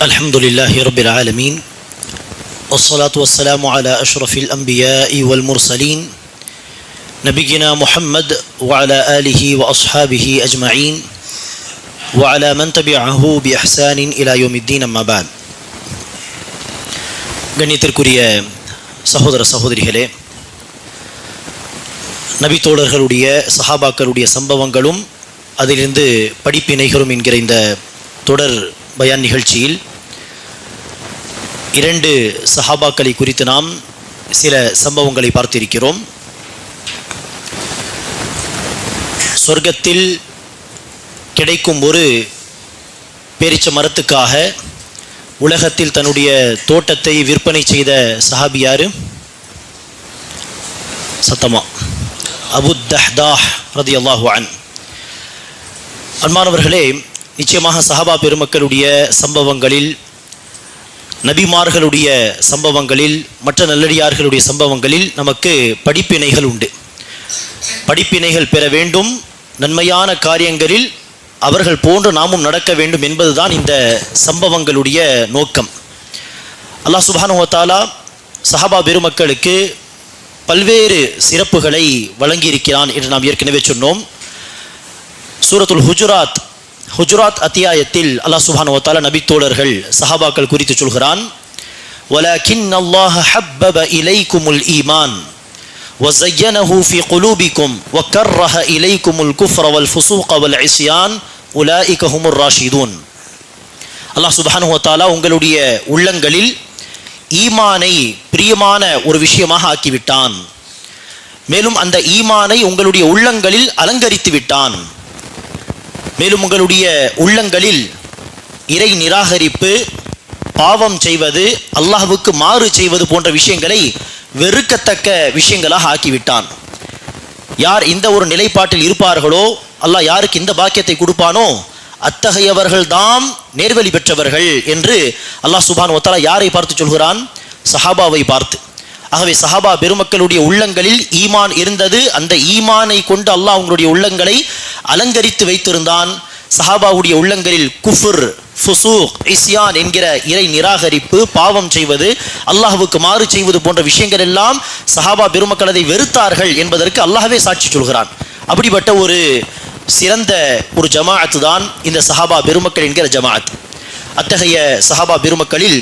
الحمد لله رب العالمين والصلاة والسلام على أشرف الأنبياء والمرسلين نبينا محمد وعلى آله وأصحابه أجمعين وعلى من تبعه بإحسان إلى يوم الدين أما بعد கண்ணியத்திற்குரிய சகோதர சகோதரிகளே நபித்தோழர்களுடைய சஹாபாக்களுடைய சம்பவங்களும் அதிலிருந்து படிப்பினைகளும் என்கிற இந்த தொடர் பயான் நிகழ்ச்சியில் இரண்டு சஹாபாக்களை குறித்து நாம் சில சம்பவங்களை பார்த்திருக்கிறோம். சொர்க்கத்தில் கிடைக்கும் ஒரு பேரிச்ச மரத்துக்காக உலகத்தில் தன்னுடைய தோட்டத்தை விற்பனை செய்த சஹாபி யாரு? சத்தமா. அபு தஹ்தாஹ் ரதி அல்லாஹுவான் அன்பானவர்களே நிச்சயமாக சஹாபா பெருமக்களுடைய சம்பவங்களில் நபிமார்களுடைய சம்பவங்களில் மற்ற நல்லடியார்களுடைய சம்பவங்களில் நமக்கு படிப்பினைகள் உண்டு. படிப்பினைகள் பெற வேண்டும். நன்மையான காரியங்களில் அவர்கள் போன்று நாமும் நடக்க வேண்டும் என்பதுதான் இந்த சம்பவங்களுடைய நோக்கம். அல்லாஹ் சுபானுவத்தாலா சஹாபா பெருமக்களுக்கு பல்வேறு சிறப்புகளை வழங்கியிருக்கிறான் என்று நாம் ஏற்கனவே சொன்னோம். சூரத்துல் ஹுஜுராத் ஹுஜுராத் அத்தியாயத்தில் அல்லாஹ் சுபானுவத்தாலா நபித்தோழர்கள் சஹாபாக்கள் குறித்து சொல்கிறான் ஒலகின் அல்லாஹ் ஹப்பப இலைக்குமுல் ஈமான். وزينه في قلوبكم وكره إليكم الكفر والفسوق والعصيان أولئك هم الراشدون அல்லாஹ் சுபஹானு வத்தாலா உங்களுடைய உள்ளங்களில் ஈமானை பிரியமான ஒரு விஷயமாக ஆக்கிவிட்டான் மேலும் அந்த ஈமானை உங்களுடைய உள்ளங்களில் அலங்கரித்து விட்டான் மேலும் உங்களுடைய உள்ளங்களில் இறை நிராகரிப்பு பாவம் செய்வது அல்லாஹ்வுக்கு மாறு செய்வது போன்ற விஷயங்களை வெறுக்கத்தக்க விஷயங்களாக ஆக்கிவிட்டான். யார் இந்த ஒரு நிலைப்பாட்டில் இருப்பார்களோ அல்லாஹ் யாருக்கு இந்த பாக்கியத்தை கொடுப்பானோ அத்தகையவர்கள் தாம் நேர்வழி பெற்றவர்கள் என்று அல்லாஹ் சுபான் ஒத்தாலா யாரை பார்த்து சொல்கிறான்? சஹாபாவை பார்த்து. ஆகவே சஹாபா பெருமக்களுடைய உள்ளங்களில் ஈமான் இருந்தது. அந்த ஈமானை கொண்டு அல்லாஹ் அவங்களுடைய உள்ளங்களை அலங்கரித்து வைத்திருந்தான். சஹாபாவுடைய உள்ளங்களில் குஃபுர் ஃபுசூக் இஸ்யான் என்கிற இறை நிராகரிப்பு பாவம் செய்வது அல்லாஹுவுக்கு மாறு செய்வது போன்ற விஷயங்கள் எல்லாம் சஹாபா பெருமக்கள் அதை வெறுத்தார்கள் என்பதற்கு அல்லாஹ்வே சாட்சி சொல்கிறான். அப்படிப்பட்ட ஒரு சிறந்த ஒரு ஜமாஅத்து தான் இந்த சஹாபா பெருமக்கள் என்கிற ஜமாஅத். அத்தகைய சஹாபா பெருமக்களில்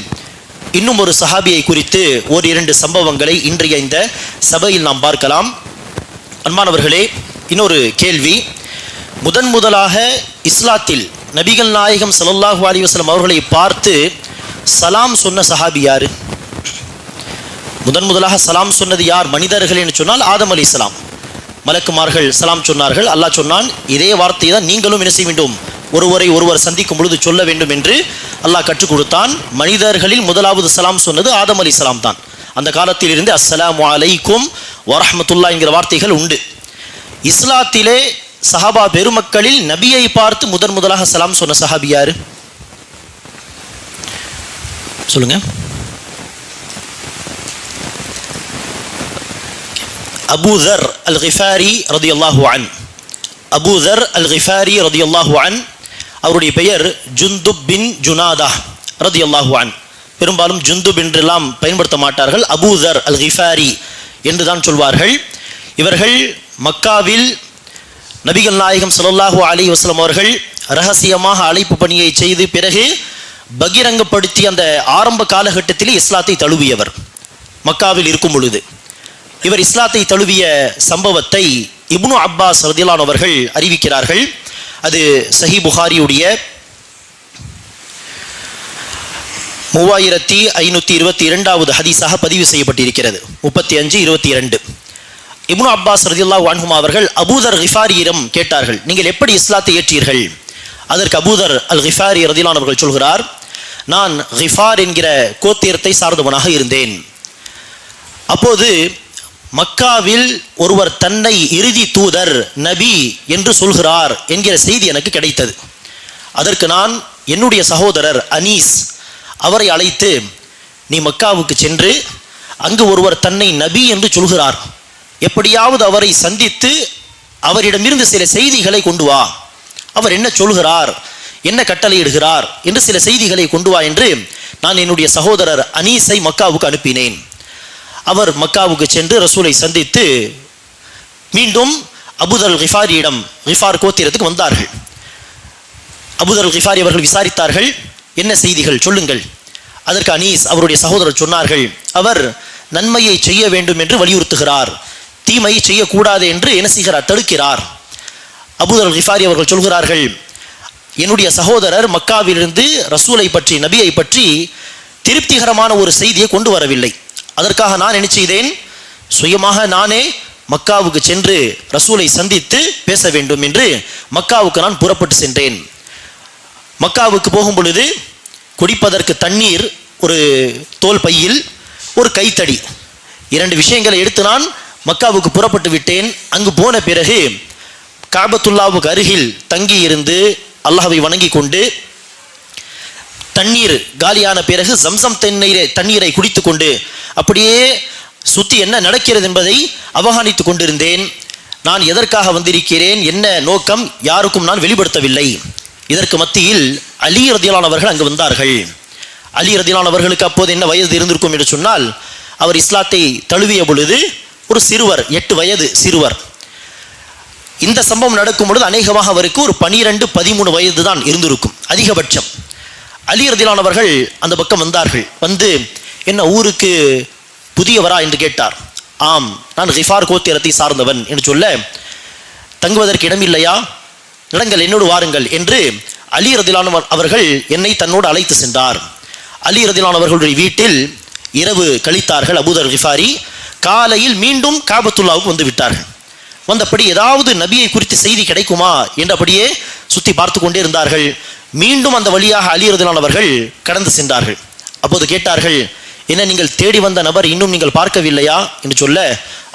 இன்னும் ஒரு சஹாபியை குறித்து ஒரு இரண்டு சம்பவங்களை இன்றைய இந்த சபையில் நாம் பார்க்கலாம். அன்பானவர்களே இன்னொரு கேள்வி. முதன் முதலாக இஸ்லாத்தில் நபிகள் நாயகம் ஸல்லல்லாஹு அலைஹி வஸல்லம் அவர்களை பார்த்து சலாம் சொன்ன சஹாபி யாரு? முதன் முதலாக சலாம் சொன்னது யார்? மனிதர்கள் என்று சொன்னால் ஆதம் அலி சலாம் மலக்குமார்கள் சலாம் சொன்னார்கள். அல்லாஹ் சொன்னான் இதே வார்த்தையை தான் நீங்களும் என்ன செய்ய வேண்டும்? ஒருவரை ஒருவர் சந்திக்கும் பொழுது சொல்ல வேண்டும் என்று அல்லாஹ் கற்றுக் கொடுத்தான். மனிதர்களில் முதலாவது சலாம் சொன்னது ஆதம் அலி சலாம் தான். அந்த காலத்தில் இருந்து அஸ்லாம் அலைக்கும் வரஹமத்துல்லா என்கிற வார்த்தைகள் உண்டு. இஸ்லாத்திலே சஹாபா பெருமக்களில் நபியை பார்த்து முதன் முதலாக சலாம் சொன்ன சஹாபி யாரு? சொல்லுங்க. அபூதர் அல் கிஃபாரி ரதி அல்லாஹு அன். அபூதர் அல் கிஃபாரி ரதி அல்லாஹு அன். அவருடைய பெயர் ஜுந்துப் பின் ஜுனாதா ரதி அல்லாஹு அன். பெரும்பாலும் ஜுந்துப் என்றெல்லாம் பயன்படுத்த மாட்டார்கள். அபூதர் அல் கிஃபாரி என்று தான் சொல்வார்கள். இவர்கள் மக்காவில் நபிகள் நாயகம் ஸல்லல்லாஹு அலி வஸ்லம் அவர்கள் ரகசியமாக அழைப்பு பணியை செய்து பிறகு பகிரங்கப்படுத்தி அந்த ஆரம்ப காலகட்டத்தில் இஸ்லாத்தை தழுவியவர். மக்காவில் இருக்கும் பொழுது இவர் இஸ்லாத்தை தழுவிய சம்பவத்தை இப்னு அப்பாஸ் ரதிலான் அவர்கள் அறிவிக்கிறார்கள். அது சஹி புகாரியுடைய மூவாயிரத்தி ஐநூற்றி இருபத்தி இரண்டாவது ஹதீஸாக பதிவு செய்யப்பட்டிருக்கிறது. முப்பத்தி அஞ்சு இருபத்தி இரண்டு. இப்னு அப்பாஸ் ரதியுல்லா வான்ஹுமா அவர்கள் அபூதர் ஹிஃபாரியிடம் கேட்டார்கள் நீங்கள் எப்படி இஸ்லாத்தை ஏற்றீர்கள்? அதற்கு அபூதர் அல் ஹிஃபாரி ரதிலான் அவர்கள் சொல்கிறார் நான் ஹிஃபார் என்கிற கோத்திரத்தை சார்ந்தவனாக இருந்தேன். அப்போது மக்காவில் ஒருவர் தன்னை இறுதி தூதர் நபி என்று சொல்கிறார் என்கிற செய்தி எனக்கு கிடைத்தது. அதற்கு நான் என்னுடைய சகோதரர் அனீஸ் அவரை அழைத்து நீ மக்காவுக்கு சென்று அங்கு ஒருவர் தன்னை நபி என்று சொல்கிறார். எப்படியாவது அவரை சந்தித்து அவரிடமிருந்து சில செய்திகளை கொண்டு வா. அவர் என்ன சொல்கிறார்? என்ன கட்டளையிடுகிறார்? என்று சில செய்திகளை கொண்டு வா என்று நான் என்னுடைய சகோதரர் அனீஸை மக்காவுக்கு அனுப்பினேன். அவர் மக்காவுக்கு சென்று ரசூலை சந்தித்து மீண்டும் அபுதல் ஹிஃபாரியிடம் ஹிஃபார் கோத்திரத்துக்கு வந்தார்கள். அபுதல் ஹிஃபாரி அவர்கள் விசாரித்தார்கள் என்ன செய்திகள்? சொல்லுங்கள். அதற்கு அனீஸ் அவருடைய சகோதரர் சொன்னார்கள் அவர் நன்மையை செய்ய வேண்டும் என்று வலியுறுத்துகிறார். தீமையை செய்யக்கூடாது என்று என்ன செய்கிறார் தடுக்கிறார் அபுதல் கிஃபாரி அவர்கள் சொல்கிறார்கள் என்னுடைய சகோதரர் மக்காவிலிருந்து ரசூலை பற்றி நபியை பற்றி திருப்திகரமான ஒரு செய்தியை கொண்டு வரவில்லை. அதற்காக நான் என்ன செய்தேன்? சுயமாக நானே மக்காவுக்கு சென்று ரசூலை சந்தித்து பேச வேண்டும் என்று மக்காவுக்கு நான் புறப்பட்டு சென்றேன். மக்காவுக்கு போகும் பொழுது குடிப்பதற்கு தண்ணீர் ஒரு தோல் பையில் ஒரு கைத்தடி இரண்டு விஷயங்களை எடுத்து நான் மக்காவுக்கு புறப்பட்டு விட்டேன். அங்கு போன பிறகு காபத்துல்லாவுக்கு அருகில் தங்கி இருந்து அல்லாஹாவை வணங்கி கொண்டு தண்ணீர் காலியான பிறகு சம்சம் தண்ணீரை தண்ணீரை குடித்து கொண்டு அப்படியே சுற்றி என்ன நடக்கிறது என்பதை அவகானித்து கொண்டிருந்தேன். நான் எதற்காக வந்திருக்கிறேன்? என்ன நோக்கம்? யாருக்கும் நான் வெளிப்படுத்தவில்லை. இதற்கு மத்தியில் அலி ரதிலான் அங்கு வந்தார்கள். அலி ரதியலானவர்களுக்கு அப்போது என்ன வயது இருந்திருக்கும் என்று சொன்னால் அவர் இஸ்லாத்தை தழுவிய பொழுது ஒரு சிறுவர் எட்டு வயது சிறுவர். இந்த சம்பவம் நடக்கும் பொழுது அநேகமாக அவருக்கு ஒரு பனிரெண்டு பதிமூணு வயது தான் இருந்திருக்கும் அதிகபட்சம். அலி அந்த பக்கம் வந்தார்கள். வந்து என்ன ஊருக்கு புதியவரா என்று கேட்டார். ஆம் நான் ஹிஃபார் கோத்திரத்தை சார்ந்தவன் என்று சொல்ல தங்குவதற்கு இடமில்லையா? நடங்கள் என்னோடு வாருங்கள் என்று அலி அவர்கள் என்னை தன்னோடு அழைத்து சென்றார். அலி வீட்டில் இரவு கழித்தார்கள் அபூதர் ஹிஃபாரி காலையில் மீண்டும் காபத்துல்லாவுக்கு வந்து விட்டார்கள். வந்தபடி ஏதாவது நபியை குறித்து செய்தி கிடைக்குமா என்றபடியே சுற்றி பார்த்து கொண்டே இருந்தார்கள். மீண்டும் அந்த வழியாக அலி அவர்கள் கடந்து சென்றார்கள். அப்போது கேட்டார்கள் என்ன நீங்கள் தேடி வந்த நபர் இன்னும் நீங்கள் பார்க்கவில்லையா? என்று சொல்ல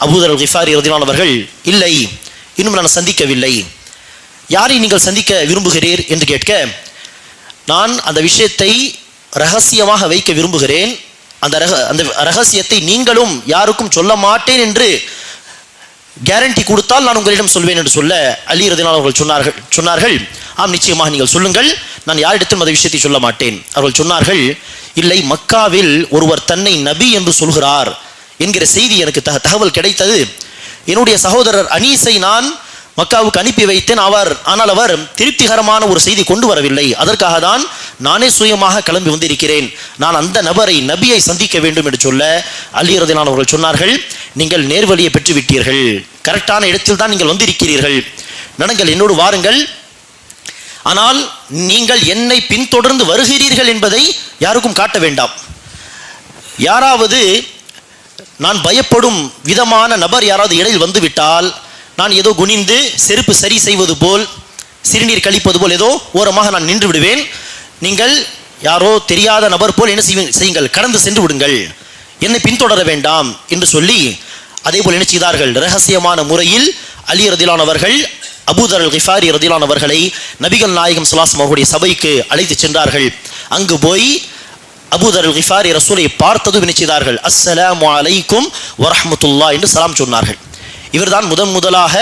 அபூதர் கிஃபாரி இறுதியானவர்கள் அவர்கள் இல்லை. இன்னும் நான் சந்திக்கவில்லை. யாரை நீங்கள் சந்திக்க விரும்புகிறீர்? என்று கேட்க நான் அந்த விஷயத்தை ரகசியமாக வைக்க விரும்புகிறேன். அந்த ரக அந்த ரகசியத்தை நீங்களும் யாருக்கும் சொல்ல மாட்டேன் என்று கேரண்டி கொடுத்தால் நான் உங்களிடம் சொல்வேன் என்று சொல்ல அலி ரதினால் அவர்கள் சொன்னார்கள் சொன்னார்கள். ஆம் நிச்சயமாக நீங்கள் சொல்லுங்கள். நான் யாரிடத்திலும் அந்த விஷயத்தை சொல்ல மாட்டேன். அவர்கள் சொன்னார்கள் இல்லை மக்காவில் ஒருவர் தன்னை நபி என்று சொல்கிறார் என்கிற செய்தி எனக்கு தக தகவல் கிடைத்தது. என்னுடைய சகோதரர் அனீஸை நான் மக்காவுக்கு அனுப்பி வைத்தேன் அவர் ஆனால் அவர் திருப்திகரமான ஒரு செய்தி கொண்டு வரவில்லை. அதற்காக தான் நானே சுயமாக கிளம்பி வந்திருக்கிறேன். நான் அந்த நபரை நபியை சந்திக்க வேண்டும் என்று சொல்ல அலி அவர்கள் சொன்னார்கள் நீங்கள் நேர்வழியை பெற்றுவிட்டீர்கள். கரெக்டான இடத்தில் தான் நீங்கள் வந்திருக்கிறீர்கள். நடங்கள் என்னோடு வாருங்கள். ஆனால் நீங்கள் என்னை பின்தொடர்ந்து வருகிறீர்கள் என்பதை யாருக்கும் காட்ட வேண்டாம். யாராவது நான் பயப்படும் விதமான நபர் யாராவது இடையில் வந்துவிட்டால் நான் ஏதோ குனிந்து செருப்பு சரி செய்வது போல் சிறுநீர் கழிப்பது போல் ஏதோ ஓரமாக நான் நின்று விடுவேன். நீங்கள் யாரோ தெரியாத நபர் போல் என்ன செய்யுங்கள். கடந்து சென்று விடுங்கள். என்னை பின்தொடர வேண்டாம் என்று சொல்லி அதே போல் என்ன செய்தார்கள்? ரகசியமான முறையில் அலி ரதிலானவர்கள் அபூதர் அல் கிஃபாரி ரதிலானவர்களை நபிகள் நாயகம் சுலாசம் அவருடைய சபைக்கு அழைத்து சென்றார்கள். அங்கு போய் அபூதர் அல் கிஃபாரி ரசூலை பார்த்ததும் என்ன செய்தார்கள்? அஸ்ஸலாம் அலைக்கும் வரஹ்மத்துல்லாஹ் என்று சலாம் சொன்னார்கள். இவர்தான் முதன் முதலாக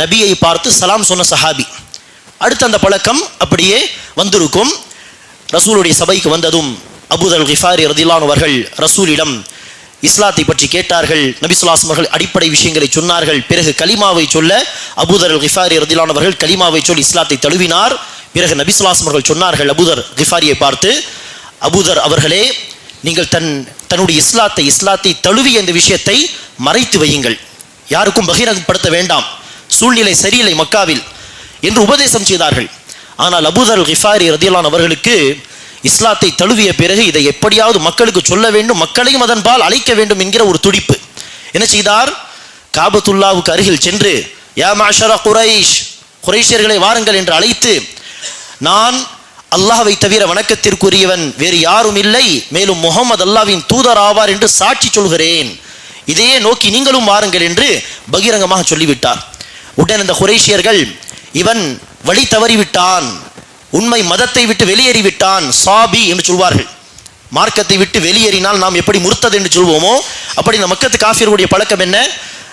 நபியை பார்த்து சலாம் சொன்ன சஹாபி. அடுத்து அந்த பழக்கம் அப்படியே வந்திருக்கும். ரசூலுடைய சபைக்கு வந்ததும் அபுதல் கிஃபாரி ரதிலானவர்கள் ரசூலிடம் இஸ்லாத்தை பற்றி கேட்டார்கள். நபிசுல்லாஸ் அவர்கள் அடிப்படை விஷயங்களை சொன்னார்கள். பிறகு கலிமாவை சொல்ல அபூதர் ஹிஃபாரி கிஃபாரி கலிமாவை சொல்லி இஸ்லாத்தை தழுவினார். பிறகு நபிசுல்லாஸ் அவர்கள் சொன்னார்கள் அபூதர் கிஃபாரியை பார்த்து அபூதர் அவர்களே நீங்கள் தன் தன்னுடைய இஸ்லாத்தை இஸ்லாத்தை தழுவிய இந்த விஷயத்தை மறைத்து வையுங்கள். யாருக்கும் பகிரங்கப்படுத்த வேண்டாம். சூழ்நிலை சரியில்லை மக்காவில் என்று உபதேசம் செய்தார்கள். ஆனால் அபூதர் கிஃபாரி ரதியலான் அவர்களுக்கு இஸ்லாத்தை தழுவிய பிறகு இதை எப்படியாவது மக்களுக்கு சொல்ல வேண்டும் மக்களையும் அதன்பால் அழைக்க வேண்டும் என்கிற ஒரு துடிப்பு. என்ன செய்தார்? காபத்துல்லாவுக்கு அருகில் சென்று யா மாஷரா குரைஷ் குரைஷியர்களை வாருங்கள் என்று அழைத்து நான் அல்லாஹ்வை தவிர வணக்கத்திற்குரியவன் வேறு யாரும் இல்லை. மேலும் முகமது அல்லாவின் தூதர் ஆவார் என்று சாட்சி சொல்கிறேன். இதையே நோக்கி நீங்களும் வாருங்கள் என்று பகிரங்கமாக சொல்லிவிட்டார். உடன் இந்த குரேஷியர்கள் இவன் வழி தவறிவிட்டான். உண்மை மதத்தை விட்டு வெளியேறிவிட்டான். சாபி என்று சொல்வார்கள். மார்க்கத்தை விட்டு வெளியேறினால் நாம் எப்படி முறுத்தது என்று சொல்வோமோ அப்படி இந்த மக்கத்து காஃபியர்களுடைய பழக்கம் என்ன?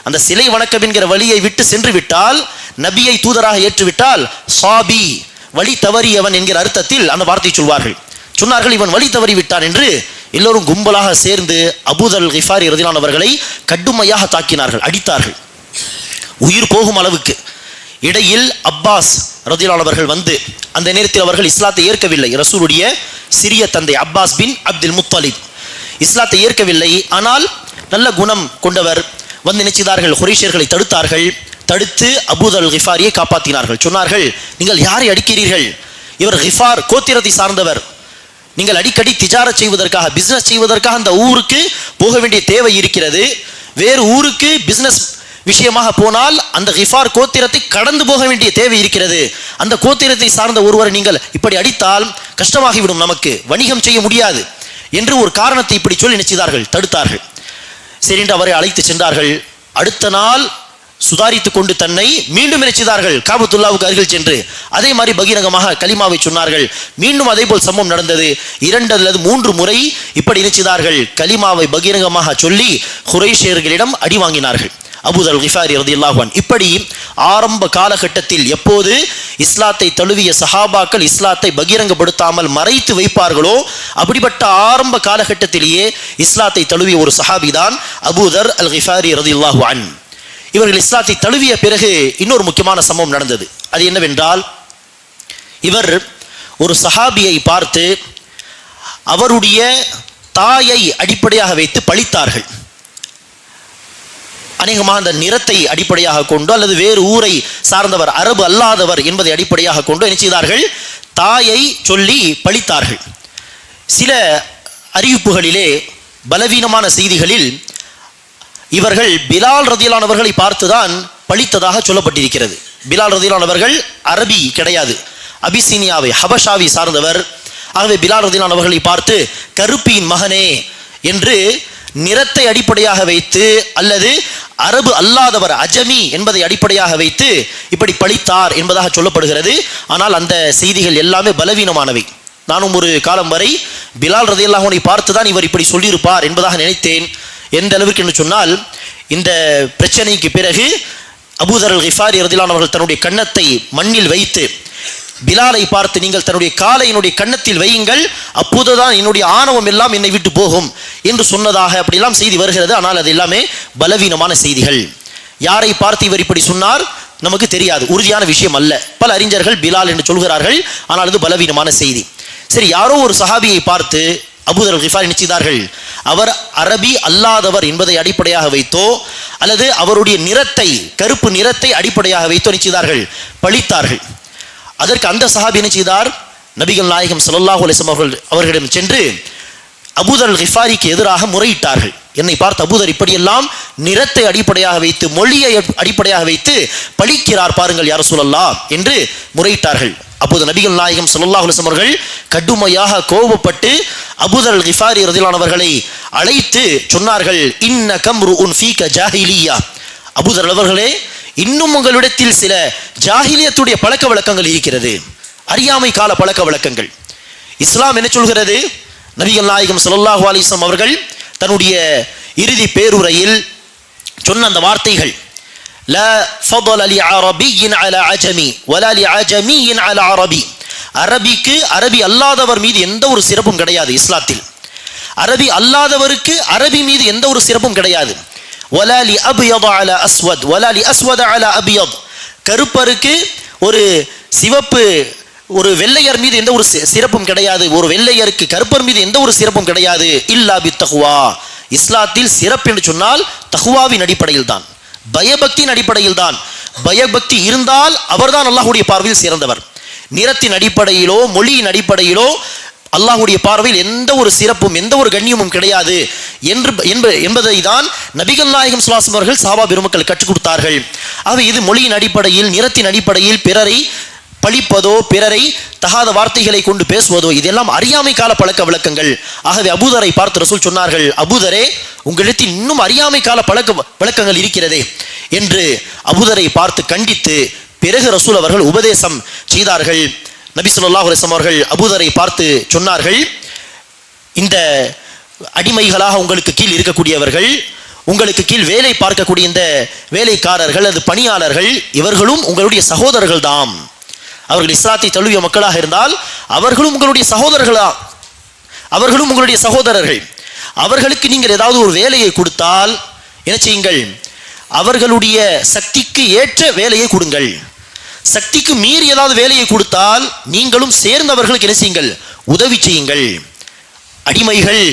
அந்த சிலை வணக்கம் என்கிற வழியை விட்டு சென்று விட்டால் நபியை தூதராக ஏற்றுவிட்டால் சாபி வழி தவறியவன் என்கிற அர்த்தத்தில் அந்த வார்த்தை சொல்வார்கள். சொன்னார்கள் இவன் வழி தவறிவிட்டான் என்று எல்லோரும் கும்பலாக சேர்ந்து அபூதல் கிஃபாரி ரதிலான் அவர்களை கடுமையாக தாக்கினார்கள் அடித்தார்கள். உயிர் போகும் அளவுக்கு. இடையில் அப்பாஸ் ரதிலான் அவர்கள் வந்து அந்த நேரத்தில் அவர்கள் இஸ்லாத்தை ஏற்கவில்லை. ரசூலுடைய சிறிய தந்தை அப்பாஸ் பின் அப்துல் முத்தலிப். இஸ்லாத்தை ஏற்கவில்லை. ஆனால் நல்ல குணம் கொண்டவர் வந்து நினைச்சார்கள் குரேஷியர்களை தடுத்தார்கள். தடுத்து அபூதல் கிஃபாரியை காப்பாற்றினார்கள் சொன்னார்கள் நீங்கள் யாரை அடிக்கிறீர்கள்? இவர் ஹிஃபார் கோத்திரத்தை சார்ந்தவர். நீங்கள் அடிக்கடி திஜார செய்வதற்காக பிஸ்னஸ் செய்வதற்காக அந்த ஊருக்கு போக வேண்டிய தேவை இருக்கிறது. வேறு ஊருக்கு பிஸ்னஸ் விஷயமாக போனால் அந்த ஹிஃபார் கோத்திரத்தை கடந்து போக வேண்டிய தேவை இருக்கிறது. அந்த கோத்திரத்தை சார்ந்த ஒருவரை நீங்கள் இப்படி அடித்தால் கஷ்டமாகிவிடும் நமக்கு. வணிகம் செய்ய முடியாது என்று ஒரு காரணத்தை இப்படி சொல்லி நினைச்சார்கள் தடுத்தார்கள். சரி என்று அவரை அழைத்து சென்றார்கள். அடுத்த நாள் சுதாரித்துக் கொண்டு தன்னை மீண்டும் நினைச்சார்கள் காபத்துல்லாவுக்கு அருகில் சென்று அதே மாதிரி பகிரங்கமாக கலிமாவை சொன்னார்கள். மீண்டும் அதே போல் சம்பவம் நடந்தது. இரண்டு அல்லது மூன்று முறை இப்படி நினைச்சார்கள் கலிமாவை பகிரங்கமாக சொல்லி குரேஷியர்களிடம் அடி வாங்கினார்கள். அபுதல் கிஃபாரி ரதியுல்லாஹான் இப்படி ஆரம்ப காலகட்டத்தில் எப்போது இஸ்லாத்தை தழுவிய சஹாபாக்கள் இஸ்லாத்தை பகிரங்கப்படுத்தாமல் மறைத்து வைப்பார்களோ அப்படிப்பட்ட ஆரம்ப காலகட்டத்திலேயே இஸ்லாத்தை தழுவிய ஒரு சஹாபிதான் அபூதர் அல் கிஃபாரி ரதியுல்லாஹான் இவர்கள் இஸ்லாத்தை தழுவிய பிறகு இன்னொரு முக்கியமான சம்பவம் நடந்தது. அது என்னவென்றால் இவர் ஒரு சஹாபியை பார்த்து அவருடைய தாயை அடிப்படையாக வைத்து பழித்தார்கள். அநேகமாக அந்த நிறத்தை அடிப்படையாக கொண்டு அல்லது வேறு ஊரை சார்ந்தவர் அரபு அல்லாதவர் என்பதை அடிப்படையாக கொண்டு என்ன செய்தார்கள்? தாயை சொல்லி பழித்தார்கள். சில அறிவிப்புகளிலே பலவீனமான செய்திகளில் இவர்கள் பிலால் ரதியிலானவர்களை பார்த்துதான் பழித்ததாக சொல்லப்பட்டிருக்கிறது. பிலால் ரதியிலானவர்கள் அரபி கிடையாது. அபிசீனியாவை ஹபஷாவை சார்ந்தவர். ஆகவே பிலால் ரதியிலானவர்களை பார்த்து கருப்பியின் மகனே என்று நிறத்தை அடிப்படையாக வைத்து அல்லது அரபு அல்லாதவர் அஜமி என்பதை அடிப்படையாக வைத்து இப்படி பழித்தார் என்பதாக சொல்லப்படுகிறது. ஆனால் அந்த செய்திகள் எல்லாமே பலவீனமானவை. நானும் ஒரு காலம் வரை பிலால் ரதியல்லாஹனை பார்த்து தான் இவர் இப்படி சொல்லியிருப்பார் என்பதாக நினைத்தேன். எந்த அளவுக்கு என்று சொன்னால் இந்த பிரச்சனைக்கு பிறகு அபூதர் அல் கிஃபாரி அவர்கள் தன்னுடைய கன்னத்தை மண்ணில் வைத்து பிலாலை பார்த்து நீங்கள் தன்னுடைய காலை என்னுடைய கன்னத்தில் வையுங்கள் அப்போதுதான் என்னுடைய ஆணவம் எல்லாம் என்னை விட்டு போகும் என்று சொன்னதாக அப்படிலாம் செய்தி வருகிறது. ஆனால் அது எல்லாமே பலவீனமான செய்திகள். யாரை பார்த்து இவர் இப்படி சொன்னார்? நமக்கு தெரியாது. உறுதியான விஷயம் அல்ல. பல அறிஞர்கள் பிலால் என்று சொல்கிறார்கள். ஆனால் அது பலவீனமான செய்தி. சரி யாரோ ஒரு சஹாபியை பார்த்து அபூதர் கிஃபார் நினைச்சார்கள் அவர் அரபி அல்லாதவர் என்பதை அடிப்படையாக வைத்தோ அல்லது அவருடைய நிறத்தை கருப்பு நிறத்தை அடிப்படையாக வைத்தோ நினைச்சார்கள் பழித்தார்கள். அதற்கு அந்த சஹாபி என்ன செய்தார்? நபிகள் நாயகம் சல்லாஹூ அலிசம் அவர்கள் அவர்களிடம் சென்று அபூதர் ஹிஃபாரிக்கு எதிராக முறையிட்டார்கள். என்னை பார்த்து அபூதர் இப்படியெல்லாம் நிறத்தை அடிப்படையாக வைத்து மொழியை அடிப்படையாக வைத்து பழிக்கிறார் பாருங்கள் யார் சொல்லலாம் என்று முறையிட்டார்கள். அப்போது நபிகள் நாயகம் ஸல்லல்லாஹு அலைஹி அவர்கள் கடுமையாக கோபப்பட்டு அபுதர் அல் கிஃபாரி ரதிலானவர்களை அழைத்து சொன்னார்கள் இன்ன கம்ரு உன் ஃபீக ஜாஹிலியா. அபுதர் அவர்களே இன்னும் உங்களிடத்தில் சில ஜாஹிலியத்துடைய பழக்க வழக்கங்கள் இருக்கிறது அறியாமை கால பழக்க வழக்கங்கள். இஸ்லாம் என்ன சொல்கிறது? நபிகள் நாயகம் ஸல்லல்லாஹு அலிசம் அவர்கள் தன்னுடைய இறுதி பேருரையில் சொன்ன அந்த வார்த்தைகள் لا فضل لعربي على عجمي ولا لعجمي على عربي அரபிக்கு அரபி அல்லாதவர் மீது எந்த ஒரு சிறப்பும் கிடையாது இஸ்லாத்தில் அரபி அல்லாதவருக்கு அரபி மீது எந்த ஒரு சிறப்பும் கிடையாது ولا لأبيض على أسود ولا لأسود على أبيض கருப்பருக்கு ஒரு சிவப்பு ஒரு வெள்ளையர் மீது எந்த ஒரு சி- சிறப்பும் கிடையாது ஒரு வெள்ளையருக்கு கருப்பர் மீது எந்த ஒரு சிறப்பும் கிடையாது இல்லா பி தகுவா இஸ்லாத்தில் சிறப்பு என்று சொன்னால் தகுவாவின் அடிப்படையில் தான் பயபக்தியின் அடிப்படையில் தான் பயபக்தி இருந்தால் அவர்தான் அல்லாஹுடைய பார்வையில் சிறந்தவர். நிறத்தின் அடிப்படையிலோ மொழியின் அடிப்படையிலோ அல்லாஹுடைய பார்வையில் எந்த ஒரு சிறப்பும் எந்த ஒரு கண்ணியமும் கிடையாது. என்று என்ப- என்பதை தான் நபிகள் நாயகம் சுவாசம் அவர்கள் சாபா பெருமக்கள் கற்றுக் கொடுத்தார்கள். ஆக இது மொழியின் அடிப்படையில் நிறத்தின் அடிப்படையில் பிறரை பழிப்பதோ பிறரை தகாத வார்த்தைகளை கொண்டு பேசுவதோ இதெல்லாம் அறியாமை கால பழக்க வழக்கங்கள். ஆகவே அபூதரை பார்த்து ரசூல் சொன்னார்கள் அபூதரே உங்களிடத்தில் இன்னும் அறியாமை கால பழக்க வழக்கங்கள் இருக்கிறதே என்று அபூதரை பார்த்து கண்டித்து பிறகு ரசூல் அவர்கள் உபதேசம் செய்தார்கள். நபி சொல்லாஹ் அவர்கள் அபூதரை பார்த்து சொன்னார்கள் இந்த அடிமைகளாக உங்களுக்கு கீழ் இருக்கக்கூடியவர்கள் உங்களுக்கு கீழ் வேலை பார்க்கக்கூடிய இந்த வேலைக்காரர்கள் அது பணியாளர்கள் இவர்களும் உங்களுடைய சகோதரர்கள் தாம் அவர்கள் இஸ்லாத்தை தழுவிய மக்களாக இருந்தால் அவர்களும் உங்களுடைய சகோதரர்களா? அவர்களும் உங்களுடைய சகோதரர்கள். அவர்களுக்கு நீங்கள் ஏதாவது ஒரு வேலையை கொடுத்தால் என்ன செய்யுங்கள்? அவர்களுடைய சக்திக்கு ஏற்ற வேலையை கொடுங்கள். சக்திக்கு மீறி ஏதாவது வேலையை கொடுத்தால் நீங்களும் சேர்ந்தவர்களுக்கு என்ன செய்யுங்கள்? உதவி செய்யுங்கள். அடிமைகள்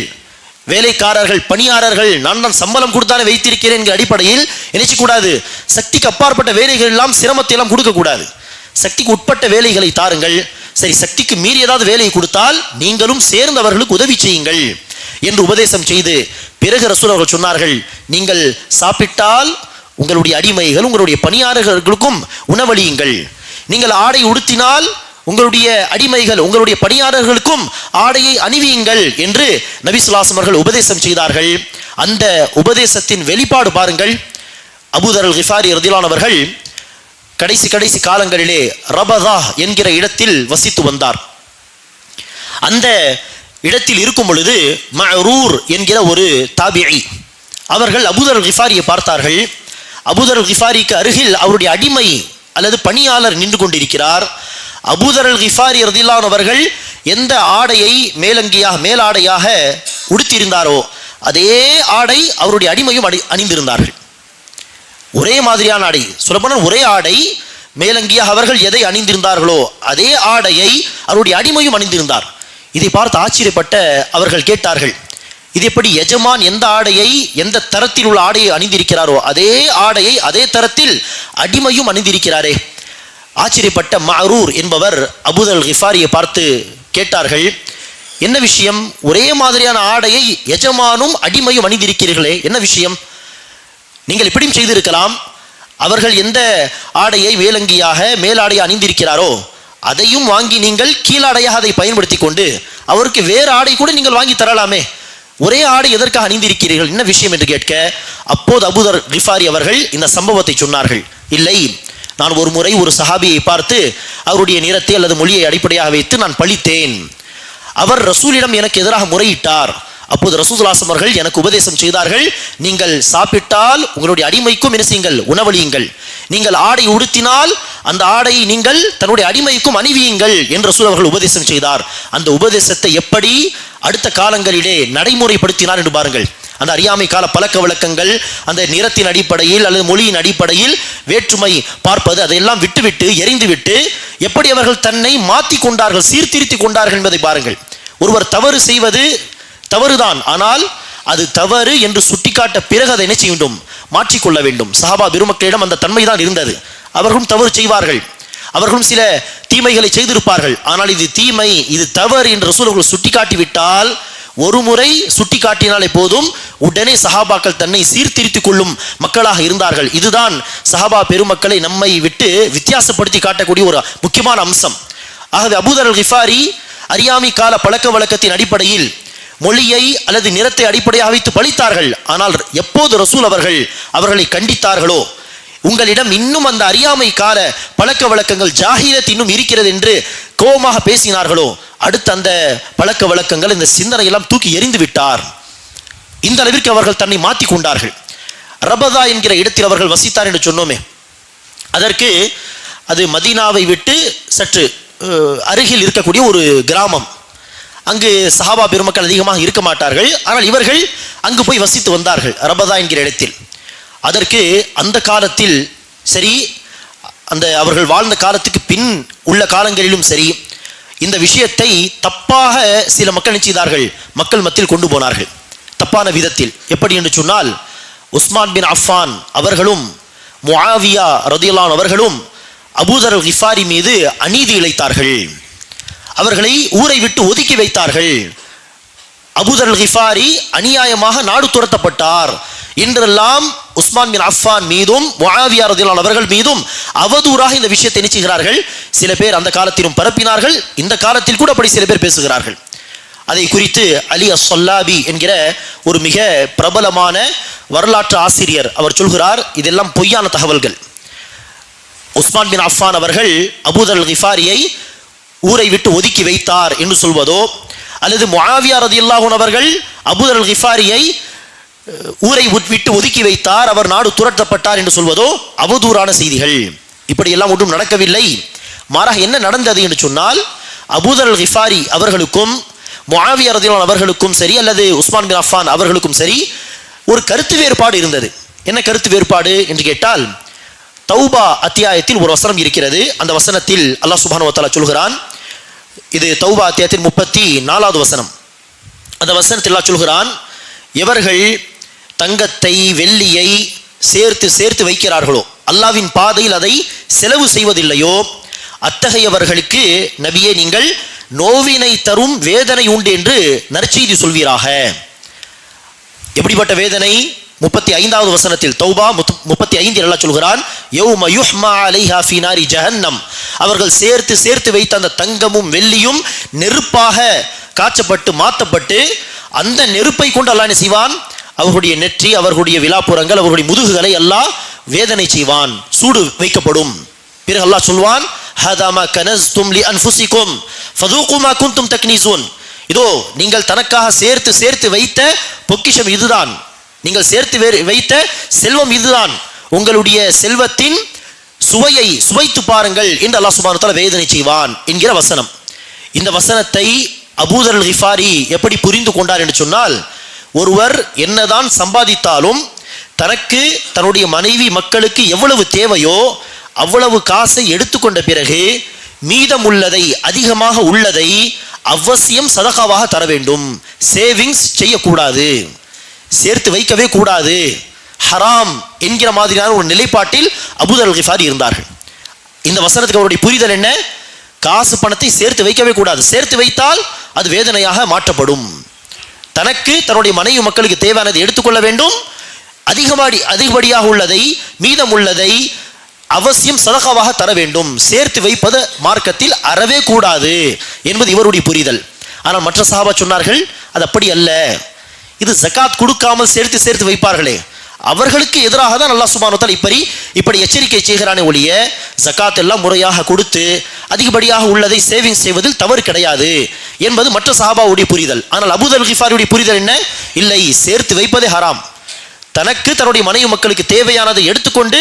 வேலைக்காரர்கள் பணியாளர்கள் நான் தான் சம்பளம் கொடுத்தானே வைத்திருக்கிறேன் என்கிற அடிப்படையில் நினைச்சக்கூடாது சக்திக்கு அப்பாற்பட்ட வேலைகள் எல்லாம் சிரமத்தை எல்லாம் கொடுக்கக்கூடாது. சக்திக்கு உட்பட்ட வேலைகளை தாருங்கள். சரி சக்திக்கு மீறி ஏதாவது வேலையை கொடுத்தால் நீங்களும் சேர்ந்தவர்களுக்கு உதவி செய்யுங்கள் என்று உபதேசம் செய்து பிறகு ரசூல் அவர்கள் சொன்னார்கள் நீங்கள் சாப்பிட்டால் உங்களுடைய அடிமைகள் உங்களுடைய பணியாளர்களுக்கும் உணவளியுங்கள். நீங்கள் ஆடை உடுத்தினால் உங்களுடைய அடிமைகள் உங்களுடைய பணியாளர்களுக்கும் ஆடையை அணிவியுங்கள் என்று நபிசுல்லாசம் அவர்கள் உபதேசம் செய்தார்கள். அந்த உபதேசத்தின் வெளிப்பாடு பாருங்கள். அபூதர் அல் கிஃபாரி ரதிலானவர்கள் கடைசி கடைசி காலங்களிலே ரபதா என்கிற இடத்தில் வசித்து வந்தார். அந்த இடத்தில் இருக்கும் பொழுது மரூர் என்கிற ஒரு தாபிஐ அவர்கள் அபூதர் கிஃபாரியை பார்த்தார்கள். அபூதர் கிஃபாரிக்கு அருகில் அவருடைய அடிமை அல்லது பணியாளர் நின்று கொண்டிருக்கிறார். அபூதர் கிஃபாரி ரதில்லான் அவர்கள் எந்த ஆடையை மேலங்கியாக மேலாடையாக உடுத்தியிருந்தாரோ அதே ஆடை அவருடைய அடிமையும் அணி அணிந்திருந்தார்கள். ஒரே மாதிரியான ஆடை. சொல்லப்போனால் ஒரே ஆடை மேலங்கியாக அவர்கள் எதை அணிந்திருந்தார்களோ அதே ஆடையை அவருடைய அடிமையும் அணிந்திருந்தார். இதை பார்த்து ஆச்சரியப்பட்ட அவர்கள் கேட்டார்கள் இது எப்படி எஜமான் எந்த ஆடையை எந்த தரத்தில் உள்ள ஆடையை அணிந்திருக்கிறாரோ அதே ஆடையை அதே தரத்தில் அடிமையும் அணிந்திருக்கிறாரே? ஆச்சரியப்பட்ட மரூர் என்பவர் அபுதல் ஹிஃபாரியை பார்த்து கேட்டார்கள் என்ன விஷயம்? ஒரே மாதிரியான ஆடையை எஜமானும் அடிமையும் அணிந்திருக்கிறீர்களே என்ன விஷயம்? நீங்கள் இப்படியும் செய்திருக்கலாம். அவர்கள் எந்த ஆடையை வேலங்கியாக மேலாடையை அணிந்திருக்கிறாரோ அதையும் வாங்கி நீங்கள் கீழாடையாக அதை பயன்படுத்தி கொண்டு அவருக்கு வேறு ஆடை கூட நீங்கள் வாங்கி தரலாமே. ஒரே ஆடை எதற்காக அணிந்திருக்கிறீர்கள்? என்ன விஷயம் என்று கேட்க அப்போது அபுதர் ரிஃபாரி அவர்கள் இந்த சம்பவத்தை சொன்னார்கள். இல்லை நான் ஒரு முறை ஒரு சஹாபியை பார்த்து அவருடைய நிறத்தை அல்லது மொழியை அடிப்படையாக வைத்து நான் பழித்தேன். அவர் ரசூலிடம் எனக்கு எதிராக முறையிட்டார். அப்போது ரசூதுல்லாசம் அவர்கள் எனக்கு உபதேசம் செய்தார்கள். நீங்கள் சாப்பிட்டால் உங்களுடைய அடிமைக்கும் இனசியுங்கள் உணவழியுங்கள் உணவளியுங்கள். நீங்கள் ஆடை உடுத்தினால் அந்த ஆடையை நீங்கள் தன்னுடைய அடிமைக்கும் அணிவியுங்கள் என்று ரசூல் அவர்கள் உபதேசம் செய்தார். அந்த உபதேசத்தை எப்படி அடுத்த காலங்களிலே நடைமுறைப்படுத்தினார் என்று பாருங்கள். அந்த அறியாமை கால பழக்க வழக்கங்கள் அந்த நிறத்தின் அடிப்படையில் அல்லது மொழியின் அடிப்படையில் வேற்றுமை பார்ப்பது அதையெல்லாம் விட்டுவிட்டு எரிந்துவிட்டு எப்படி அவர்கள் தன்னை மாற்றி கொண்டார்கள் சீர்திருத்தி கொண்டார்கள் என்பதை பாருங்கள். ஒருவர் தவறு செய்வது தவறுதான். ஆனால் அது தவறு என்று சுட்டிக்காட்ட பிறகு அதை என்ன செய்ய வேண்டும்? மாற்றிக்கொள்ள வேண்டும். சஹாபா பெருமக்களிடம் அந்த தன்மை தான் இருந்தது. அவர்களும் தவறு செய்வார்கள். அவர்களும் சில தீமைகளை செய்திருப்பார்கள். ஆனால் இது தீமை இது தவறு என்று ரசூலர்கள் சுட்டிக்காட்டி விட்டால் ஒரு முறை சுட்டிக்காட்டினாலே போதும் உடனே சஹாபாக்கள் தன்னை சீர்திருத்திக் கொள்ளும் மக்களாக இருந்தார்கள். இதுதான் சஹாபா பெருமக்களை நம்மை விட்டு வித்தியாசப்படுத்தி காட்டக்கூடிய ஒரு முக்கியமான அம்சம். ஆகவே அபூதர் அல் கிஃபாரி அறியாமை கால பழக்க வழக்கத்தின் அடிப்படையில் மொழியை அல்லது நிறத்தை அடிப்படையாக வைத்து பழித்தார்கள். ஆனால் எப்போது ரசூல் அவர்கள் அவர்களை கண்டித்தார்களோ? உங்களிடம் இன்னும் அந்த அறியாமை கால பழக்க வழக்கங்கள் ஜாகிரத் இன்னும் இருக்கிறது என்று கோபமாக பேசினார்களோ? அடுத்து அந்த பழக்க வழக்கங்கள் இந்த சிந்தனையெல்லாம் தூக்கி எறிந்து விட்டார். இந்த அளவிற்கு அவர்கள் தன்னை மாற்றி கொண்டார்கள். ரபதா என்கிற இடத்தில் அவர்கள் வசித்தார் என்று சொன்னோமே. அதற்கு அது மதீனாவை விட்டு சற்று அருகில் இருக்கக்கூடிய ஒரு கிராமம். அங்கு சஹாபா பெருமக்கள் அதிகமாக இருக்க மாட்டார்கள். ஆனால் இவர்கள் அங்கு போய் வசித்து வந்தார்கள் ரபதா என்கிற இடத்தில். அதற்கு அந்த காலத்தில் சரி அந்த அவர்கள் வாழ்ந்த காலத்துக்கு பின் உள்ள காலங்களிலும் சரி இந்த விஷயத்தை தப்பாக சில மக்கள் செய்தார்கள்? மக்கள் மத்தியில் கொண்டு போனார்கள். தப்பான விதத்தில். எப்படி என்று சொன்னால் உஸ்மான் பின் அஃபான் அவர்களும் முஆவியா ரதியலான் அவர்களும் அபூதர் கிஃபாரி மீது அநீதி இழைத்தார்கள். அவர்களை ஊரை விட்டு ஒதுக்கி வைத்தார்கள். அபுதர் ஹிஃபாரி அநியாயமாக நாடு துரத்தப்பட்டார் என்றெல்லாம் உஸ்மான் பின் அஃபான் மீதும் முஆவியா அவர்கள் மீதும் அவதூறாக இந்த விஷயத்தை நினைச்சுகிறார்கள். சில பேர் அந்த காலத்திலும் பரப்பினார்கள். இந்த காலத்தில் கூட அப்படி சில பேர் பேசுகிறார்கள். அதை குறித்து அலி அஸ் சொல்லாபி என்கிற ஒரு மிக பிரபலமான வரலாற்று ஆசிரியர் அவர் சொல்கிறார். இதெல்லாம் பொய்யான தகவல்கள். உஸ்மான் பின் அஃபான் அவர்கள் அபூதர் ஹிஃபாரியை ஊரை விட்டு ஒதுக்கி வைத்தார் என்று சொல்வதோ அல்லது முஆவியா ரதியல்லாஹு அவர்கள் அபூதர் அல் கிஃபாரியை ஊரை உட்- விட்டு ஒதுக்கி வைத்தார் அவர் நாடு துரட்டப்பட்டார் என்று சொல்வதோ அவதூறான செய்திகள். இப்படி எல்லாம் ஒன்றும் நடக்கவில்லை. மாறாக என்ன நடந்தது என்று சொன்னால் அபூதர் அல் கிஃபாரி அவர்களுக்கும் முஆவியா ரதியல்லாஹு அவர்களுக்கும் சரி அல்லது உஸ்மான் பின் அஃபான் அவர்களுக்கும் சரி ஒரு கருத்து வேறுபாடு இருந்தது. என்ன கருத்து வேறுபாடு என்று கேட்டால் தௌபா அத்தியாயத்தில் ஒரு வசனம் இருக்கிறது. அந்த வசனத்தில் அல்லாஹ் சுபானுவத்தாலா சொல்கிறான். இது தௌபா அத்தியாயத்தின் முப்பத்தி நாலாவது வசனம். அந்த வசனத்தில் அல்லா சொல்கிறான் எவர்கள் தங்கத்தை வெள்ளியை சேர்த்து சேர்த்து வைக்கிறார்களோ அல்லாவின் பாதையில் அதை செலவு செய்வதில்லையோ அத்தகையவர்களுக்கு நபியே நீங்கள் நோவினை தரும் வேதனை உண்டு என்று நற்செய்தி சொல்வீராக. எப்படிப்பட்ட வேதனை? முப்பத்தி ஐந்தாவது வசனத்தில் தௌபா முப்பத்தி ஐந்தில் அல்லாஹ் சொல்கிறான் யௌம யுஹ்மா அலைஹா ஃபீ ஜஹன்னம். அவர்கள் சேர்த்து சேர்த்து வைத்த அந்த தங்கமும் வெள்ளியும் நெருப்பாக காய்ச்சப்பட்டு மாற்றப்பட்டு அந்த நெருப்பை கொண்டு அல்லாஹ் செய்வான்? அவர்களுடைய நெற்றி அவர்களுடைய விழாப்புறங்கள் அவர்களுடைய முதுகுகளை எல்லாம் வேதனை செய்வான் சூடு வைக்கப்படும். பிறகு அல்லாஹ் சொல்வான் ஹதாமா கனஸ்தும் லி அன்ஃபுசிக்கும் ஃபதூகு மா குன்தும் இதோ நீங்கள் தனக்காக சேர்த்து சேர்த்து வைத்த பொக்கிஷம் இதுதான். நீங்கள் சேர்த்து வைத்த செல்வம் இதுதான். உங்களுடைய செல்வத்தின் சுவையை சுவைத்து பாருங்கள் என்று அல்லாஹ் சுபானத்தால் வேதனை செய்வான் என்கிற வசனம். இந்த வசனத்தை அபூதர் அல் எப்படி புரிந்து கொண்டார் என்று சொன்னால் ஒருவர் என்னதான் சம்பாதித்தாலும் தனக்கு தன்னுடைய மனைவி மக்களுக்கு எவ்வளவு தேவையோ அவ்வளவு காசை எடுத்துக்கொண்ட பிறகு மீதம் உள்ளதை அதிகமாக உள்ளதை அவசியம் சதகாவாக தர வேண்டும். சேவிங்ஸ் செய்யக்கூடாது. சேர்த்து வைக்கவே கூடாது. ஹராம் என்கிற மாதிரியான ஒரு நிலைப்பாட்டில் அபுதல் அல் கிஃபாரி இருந்தார்கள். இந்த வசனத்துக்கு அவருடைய புரிதல் என்ன? காசு பணத்தை சேர்த்து வைக்கவே கூடாது. சேர்த்து வைத்தால் அது வேதனையாக மாற்றப்படும். தனக்கு தன்னுடைய மனைவி மக்களுக்கு தேவையானதை எடுத்துக்கொள்ள வேண்டும். அதிகமாடி அதிகப்படியாக உள்ளதை மீதம் உள்ளதை அவசியம் சதகாவாக தர வேண்டும். சேர்த்து வைப்பது மார்க்கத்தில் அறவே கூடாது என்பது இவருடைய புரிதல். ஆனால் மற்ற சாபா சொன்னார்கள் அது அப்படி அல்ல. இது ஜக்காத் கொடுக்காமல் சேர்த்து சேர்த்து வைப்பார்களே. அவர்களுக்கு எதிராக தான் நல்லா சுப்ஹானஹு இப்படி இப்படி எச்சரிக்கை செய்கிறானே ஒழிய ஜக்காத் எல்லாம் முறையாக கொடுத்து அதிகப்படியாக உள்ளதை சேவிங்ஸ் செய்வதில் தவறு கிடையாது என்பது மற்ற சஹாபாவுடைய புரிதல். ஆனால் அபுதல் ஹிஃபாருடைய புரிதல் என்ன? இல்லை சேர்த்து வைப்பதே ஹராம். தனக்கு தன்னுடைய மனைவி மக்களுக்கு தேவையானதை எடுத்துக்கொண்டு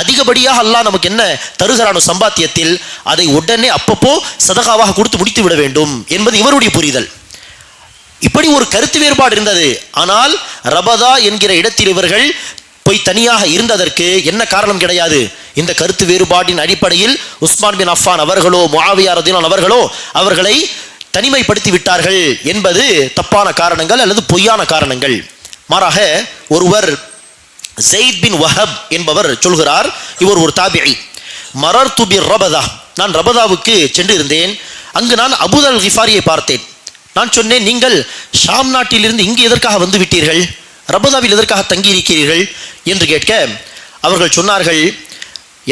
அதிகப்படியாக அல்லாஹ் நமக்கு என்ன தருகிறானோ சம்பாத்தியத்தில் அதை உடனே அப்பப்போ சதகாவாக கொடுத்து முடித்து விட வேண்டும் என்பது இவருடைய புரிதல். இப்படி ஒரு கருத்து வேறுபாடு இருந்தது. ஆனால் ரபதா என்கிற இடத்தில் இவர்கள் போய் தனியாக இருந்ததற்கு என்ன காரணம் கிடையாது? இந்த கருத்து வேறுபாட்டின் அடிப்படையில் உஸ்மான் பின் அஃபான் அவர்களோ முஆவியா அவர்களோ அவர்களை தனிமைப்படுத்தி விட்டார்கள் என்பது தப்பான காரணங்கள் அல்லது பொய்யான காரணங்கள். மாறாக ஒருவர் ஜெயித் பின் வஹப் என்பவர் சொல்கிறார் இவர் ஒரு தாபிஐ மரர் துபி ரபதா. நான் ரபதாவுக்கு சென்று இருந்தேன் அங்கு நான் அபுதல் ஹிஃபாரியை பார்த்தேன். நான் சொன்னேன் நீங்கள் ஷாம் நாட்டிலிருந்து இங்கு எதற்காக வந்து விட்டீர்கள் ரபதாவில் எதற்காக தங்கி இருக்கிறீர்கள் என்று கேட்க அவர்கள் சொன்னார்கள்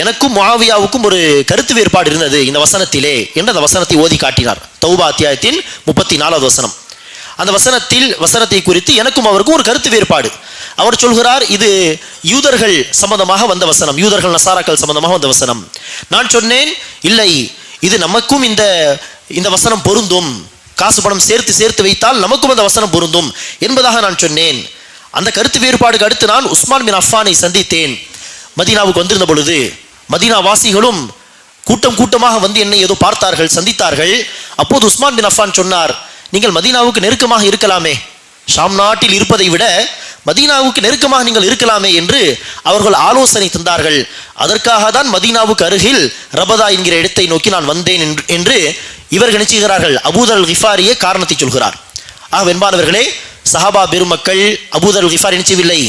எனக்கும் மாவியாவுக்கும் ஒரு கருத்து வேறுபாடு இருந்தது இந்த வசனத்திலே என்று அந்த வசனத்தை ஓதி காட்டினார். தௌபா அத்தியாயத்தின் முப்பத்தி நாலாவது வசனம். அந்த வசனத்தில் வசனத்தை குறித்து எனக்கும் அவருக்கும் ஒரு கருத்து வேறுபாடு. அவர் சொல்கிறார் இது யூதர்கள் சம்பந்தமாக வந்த வசனம் யூதர்கள் நசாராக்கள் சம்பந்தமாக வந்த வசனம். நான் சொன்னேன் இல்லை இது நமக்கும் இந்த இந்த வசனம் பொருந்தும். காசு பணம் சேர்த்து சேர்த்து வைத்தால் நமக்கும் அந்த வசனம் பொருந்தும் என்பதாக நான் சொன்னேன். அந்த கருத்து வேறுபாடுக்கு அடுத்து நான் உஸ்மான் பின் அஃபானை சந்தித்தேன். மதீனாவுக்கு வந்திருந்த பொழுது மதீனா வாசிகளும் கூட்டம் கூட்டமாக வந்து என்னை ஏதோ பார்த்தார்கள் சந்தித்தார்கள். அப்போது உஸ்மான் பின் அஃபான் சொன்னார் நீங்கள் மதீனாவுக்கு நெருக்கமாக இருக்கலாமே. ஷாம் நாட்டில் இருப்பதை விட மதீனாவுக்கு நெருக்கமாக நீங்கள் இருக்கலாமே என்று அவர்கள் ஆலோசனை தந்தார்கள். அதற்காக தான் மதீனாவுக்கு அருகில் ரபதா என்கிற இடத்தை நோக்கி நான் வந்தேன் என்று- என்று இவர்கள் நினைச்சுகிறார்கள் அபூதல் கிஃபாரியே காரணத்தை சொல்கிறார். ஆக வெண்பானவர்களே சஹாபா பெருமக்கள் அபூதல் கிஃபார் நினைச்சவில்லை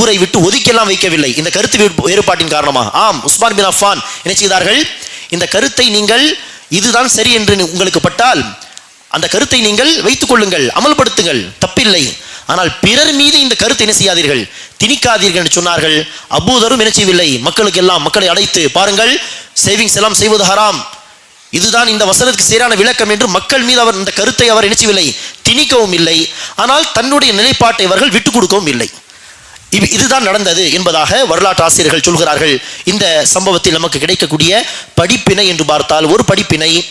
ஊரை விட்டு ஒதுக்கெல்லாம் வைக்கவில்லை. இந்த கருத்து வேறுபாட்டின் காரணமாக. ஆம் உஸ்மான் பின் அஃபான் நினைச்சுகிறார்கள் செய்தார்கள்? இந்த கருத்தை நீங்கள் இதுதான் சரி என்று உங்களுக்கு பட்டால் அந்த கருத்தை நீங்கள் வைத்துக் கொள்ளுங்கள் அமல்படுத்துங்கள் தப்பில்லை. ஆனால் பிறர் மீது இந்த கருத்தை என்ன செய்யாதீர்கள்? திணிக்காதீர்கள் என்று சொன்னார்கள். அபூதரும் நினைச்சவில்லை மக்களுக்கு எல்லாம் மக்களை அடைத்து பாருங்கள் சேவிங்ஸ் எல்லாம் செய்வது ஹராம். இதுதான் இந்த வசனத்துக்கு சரியான விளக்கம் என்று மக்கள் மீது அவர் இந்த கருத்தை அவர் நினைச்சவில்லை. திணிக்கவும் இல்லை. ஆனால் தன்னுடைய நிலைப்பாட்டை அவர்கள் விட்டுக் கொடுக்கவும் இல்லை. இது- இதுதான் நடந்தது என்பதாக வரலாற்று ஆசிரியர்கள் சொல்கிறார்கள். இந்த சம்பவத்தில் நமக்கு கிடைக்கக்கூடிய படிப்பினை என்று பார்த்தால் ஒரு படிப்பினை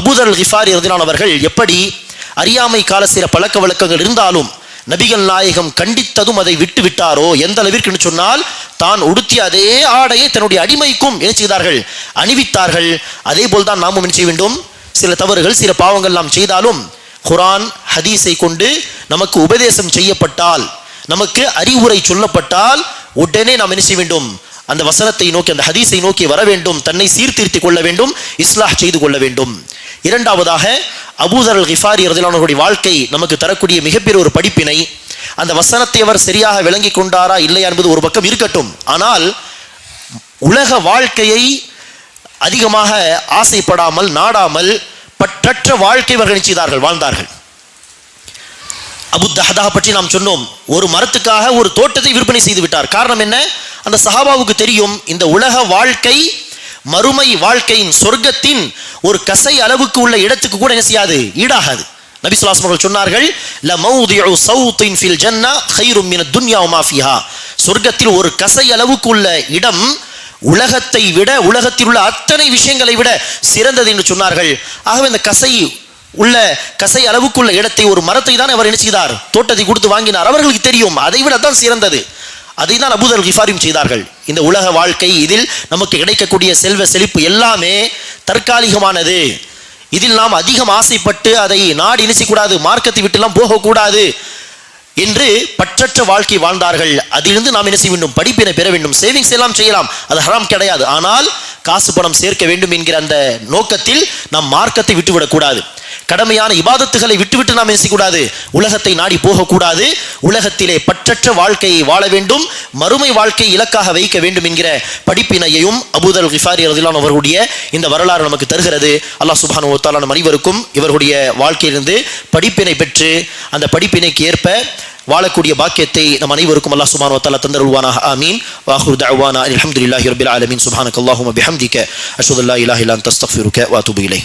அபூதர் ஹிஃபார் அவர்கள் எப்படி அறியாமை கால சில பழக்க வழக்கங்கள் இருந்தாலும் நபிகள் நாயகம் கண்டித்ததும் அதை விட்டு விட்டாரோ எந்த அளவிற்குன்னு சொன்னால் தான் உடுத்திய அதே ஆடையை தன்னுடைய அடிமைக்கும் என்ன செய்தார்கள்? அணிவித்தார்கள். அதே போல் தான் நாமும் என்ன செய்ய வேண்டும்? சில தவறுகள் சில பாவங்கள் நாம் செய்தாலும் குரான் ஹதீஸை கொண்டு நமக்கு உபதேசம் செய்யப்பட்டால் நமக்கு அறிவுரை சொல்லப்பட்டால் உடனே நாம் என்ன செய்ய வேண்டும்? அந்த வசனத்தை நோக்கி அந்த ஹதீஸை நோக்கி வர வேண்டும். தன்னை சீர்திருத்திக் கொள்ள வேண்டும். இஸ்லாஹ் செய்து கொள்ள வேண்டும். இரண்டாவதாக அபூதர் அல் கிஃபாரி அவர்களுடைய வாழ்க்கை நமக்கு தரக்கூடிய மிகப்பெரிய ஒரு படிப்பினை அந்த வசனத்தை அவர் சரியாக விளங்கி கொண்டாரா இல்லையா என்பது ஒரு பக்கம் இருக்கட்டும். ஆனால் உலக வாழ்க்கையை அதிகமாக ஆசைப்படாமல் நாடாமல் பற்றற்ற வாழ்க்கை இவர்கள் செய்தார்கள்? வாழ்ந்தார்கள். அபு தஹதா பற்றி நாம் சொன்னோம். ஒரு மரத்துக்காக ஒரு தோட்டத்தை விற்பனை செய்து விட்டார். காரணம் என்ன? அந்த சஹாபாவுக்கு தெரியும் இந்த உலக வாழ்க்கை மறுமை வாழ்க்கையின் சொர்க்கத்தின் ஒரு கசை அளவுக்கு உள்ள இடத்துக்கு கூட என்ன செய்யாது? ஈடாகாது. நபி ஸல்லல்லாஹு சொன்னார்கள் ல மௌதிஉ சௌத்தின் ஃபில் ஜன்னா ஹைரும் மின துன்யா வமா சொர்க்கத்தில் ஒரு கசை அளவுக்கு உள்ள இடம் உலகத்தை விட உலகத்தில் உள்ள அத்தனை விஷயங்களை விட சிறந்தது என்று சொன்னார்கள். ஆகவே இந்த கசை உள்ள கசை அளவுக்குள்ள இடத்தை ஒரு மரத்தை தான் அவர் என்ன செய்தார்? தோட்டத்தை கொடுத்து வாங்கினார். அவர்களுக்கு தெரியும் அதை விட தான் சிறந்தது. அதை தான் அபூதல் கிஃபாரியும் செய்தார்கள். இந்த உலக வாழ்க்கை இதில் நமக்கு கிடைக்கக்கூடிய செல்வ செழிப்பு எல்லாமே தற்காலிகமானது. இதில் நாம் அதிகம் ஆசைப்பட்டு அதை நாடு இணைச்சிக்கூடாது மார்க்கத்தை விட்டுலாம் போகக்கூடாது என்று பற்றற்ற வாழ்க்கை வாழ்ந்தார்கள். அதிலிருந்து நாம் என்ன செய்ய வேண்டும்? படிப்பினை பெற வேண்டும். சேவிங்ஸ் எல்லாம் செய்யலாம். அது ஹராம் கிடையாது. ஆனால் காசு பணம் சேர்க்க வேண்டும் என்கிற அந்த நோக்கத்தில் நாம் மார்க்கத்தை விட்டுவிடக்கூடாது. கடமையான இபாதத்துகளை விட்டுவிட்டு நாம் என்ன செய்யக்கூடாது? உலகத்தை நாடி போகக்கூடாது. உலகத்திலே பற்றற்ற வாழ்க்கையை வாழ வேண்டும். மறுமை வாழ்க்கை இலக்காக வைக்க வேண்டும் என்கிற படிப்பினையையும் அபூதல் கிஃபாரி ரதிலான் அவர்களுடைய இந்த வரலாறு நமக்கு தருகிறது. அல்லாஹ் சுபானு தாலா நம் அனைவருக்கும் இவர்களுடைய வாழ்க்கையிலிருந்து படிப்பினை பெற்று அந்த படிப்பினைக்கு ஏற்ப வாழக்கூடிய பாக்கியத்தை நம் அனைவருக்கும் அல்லாஹ் சுபான் வத்தாலா தந்தருள்வானாக. ஆமீன். வாஹுர் தஅவானா அல்ஹம்துலில்லாஹி ரபில் ஆலமீன். சுபானக் அல்லாஹும் பிஹம்திக. அஷ்ஹது இலாஹிலான் தஸ்தஃபிருக்க வாத்துபு இலை